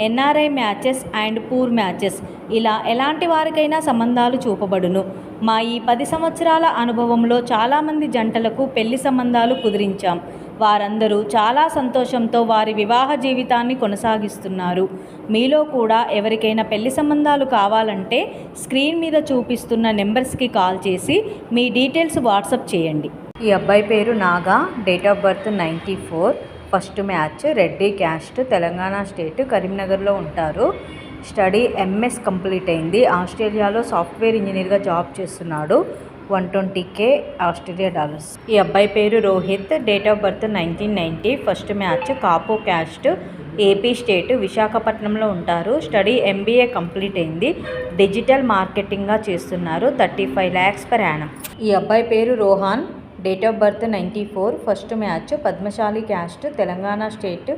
NRI matches and poor matches. ఇలా ఎలాంటి వారికైనా సంబంధాలు చూపబడును. మా ఈ పది సంవత్సరాల అనుభవంలో చాలామంది జంటలకు పెళ్ళి సంబంధాలు కుదిరించాం. వారందరూ చాలా సంతోషంతో వారి వివాహ జీవితాన్ని కొనసాగిస్తున్నారు. మీలో కూడా ఎవరికైనా పెళ్ళి సంబంధాలు కావాలంటే స్క్రీన్ మీద చూపిస్తున్న నెంబర్స్కి కాల్ చేసి మీ డీటెయిల్స్ వాట్సప్ చేయండి. ఈ అబ్బాయి పేరు Naga date of birth ninety four. First match Reddy caste Telangana state కరీంనగర్లో ఉంటారు. స్టడీ ఎంఎస్ కంప్లీట్ అయింది. ఆస్ట్రేలియాలో సాఫ్ట్వేర్ ఇంజనీర్గా జాబ్ చేస్తున్నాడు one twenty K Australia dollars. ఈ అబ్బాయి పేరు Rohit. Date of birth nineteen ninety first match Kapu caste AP state విశాఖపట్నంలో ఉంటారు. స్టడీ ఎంబీఏ కంప్లీట్ అయింది. డిజిటల్ మార్కెటింగ్గా చేస్తున్నారు. Thirty five lakhs per annum. ఈ అబ్బాయి పేరు Rohan. Date of birth ninety four first match Padmashali caste Telangana state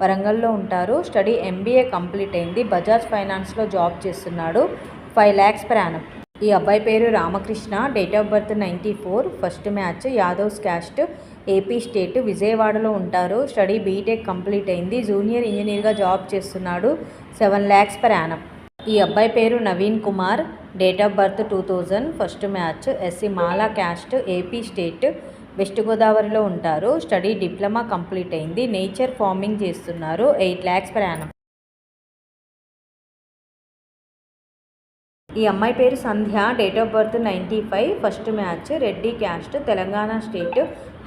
వరంగల్లో ఉంటారు స్టడీ ఎంబీఏ కంప్లీట్ అయింది. బజాజ్ ఫైనాన్స్లో జాబ్ చేస్తున్నాడు. ఫైవ్ ల్యాక్స్ ప్రయాణం ఈ అబ్బాయి పేరు Ramakrishna. Date of birth ninety four first match Yadavs caste AP state విజయవాడలో ఉంటారు. స్టడీ బీటెక్ కంప్లీట్ అయింది. జూనియర్ ఇంజనీర్గా జాబ్ చేస్తున్నాడు. సెవెన్ ల్యాక్స్ ప్రయాణం ఈ అబ్బాయి పేరు Naveen Kumar. Date of birth two thousand first match SC Mala caste AP state west గోదావరిలో ఉంటారు. స్టడీ డిప్లొమా కంప్లీట్ అయింది. నేచర్ ఫార్మింగ్ చేస్తున్నారు. ఎయిట్ ల్యాక్స్ పర్ యానం ఈ అమ్మాయి పేరు Sandhya. Date of birth ninety five first match Reddy caste Telangana state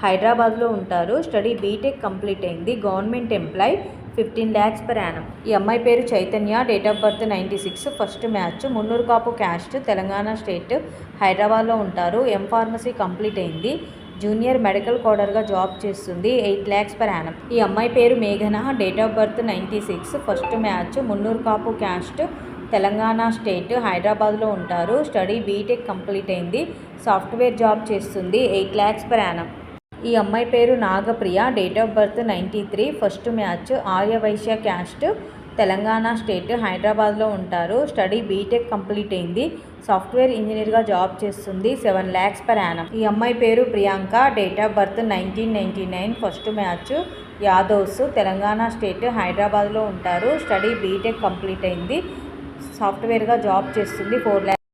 హైదరాబాద్లో ఉంటారు. Study BTech complete అయింది. Government employ fifteen lakhs per annum. ఈ అమ్మాయి పేరు Chaitanya date of birth ninety six first match. Munnuru Kapu caste Telangana state హైదరాబాద్లో ఉంటారు. M pharmacy complete అయింది. Junior medical కోడర్గా జాబ్ చేస్తుంది. Eight lakhs per annum. ఈ అమ్మాయి పేరు మేఘన date of birth ninety six first match. Munnuru Kapu caste Telangana state హైదరాబాద్లో ఉంటారు. స్టడీ బీటెక్ కంప్లీట్ అయింది. సాఫ్ట్వేర్ జాబ్ చేస్తుంది. Eight lakhs per annum. ఈ అమ్మాయి పేరు Nagapriya. Date of birth ninety three first match Aryavysya caste Telangana state హైదరాబాద్లో ఉంటారు. Study BTech complete అయింది. సాఫ్ట్వేర్ ఇంజనీర్గా జాబ్ చేస్తుంది. సెవెన్ ల్యాక్స్ పర్ యానం ఈ అమ్మాయి పేరు Priyanka. Date of birth nineteen ninety nine first match Yadavs Telangana state హైదరాబాద్లో ఉంటారు. స్టడీ బీటెక్ కంప్లీట్ అయింది. సాఫ్ట్వేర్గా జాబ్ చేస్తుంది. ఫోర్ ల్యాక్స్